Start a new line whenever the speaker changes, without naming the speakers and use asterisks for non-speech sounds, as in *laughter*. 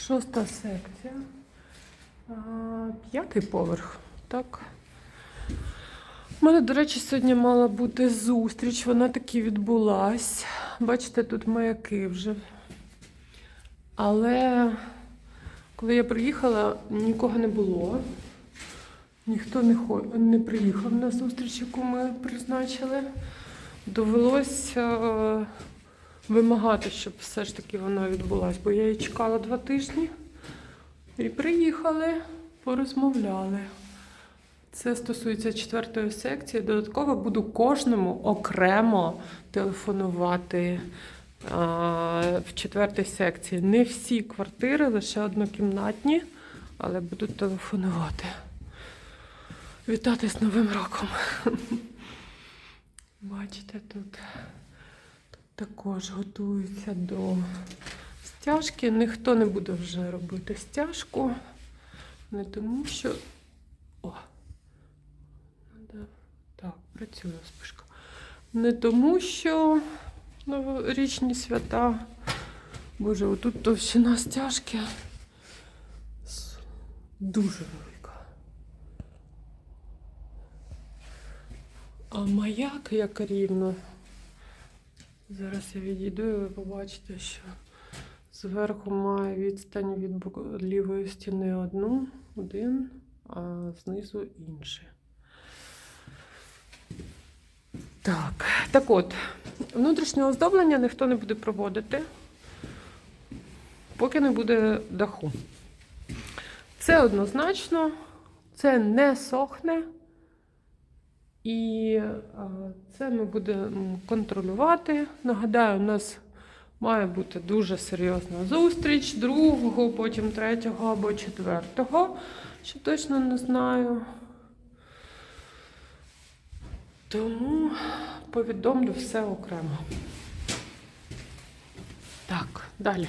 Шоста секція. П'ятий поверх. Так. У мене, до речі, сьогодні мала бути зустріч, вона таки відбулась. Бачите, тут маяки вже. Але коли я приїхала, нікого не було. Ніхто не, хо... не приїхав на зустріч, яку ми призначили. Довелося е, вимагати, щоб все ж таки вона відбулась, бо я її чекала два тижні. І приїхали, порозмовляли. Це стосується четвертої секції. Додатково буду кожному окремо телефонувати а, в четвертій секції. Не всі квартири, лише однокімнатні, але буду телефонувати. Вітати з Новим роком. *laughs* Бачите, тут також готуються до стяжки. Ніхто не буде вже робити стяжку. Не тому, що. О! Так, працює спишка. Не тому, що новорічні свята. Боже, отут товщина стяжки дуже велика. А маяк як рівно. Зараз я відійду і ви побачите, що зверху має відстань від лівої стіни одну, один, а знизу інший. Так, так от, внутрішнє оздоблення ніхто не буде проводити, поки не буде даху. Це однозначно, це не сохне. І це ми будемо контролювати. Нагадаю, у нас має бути дуже серйозна зустріч другого, потім третього або четвертого. Ще точно не знаю. Тому повідомлю все окремо. Так, далі.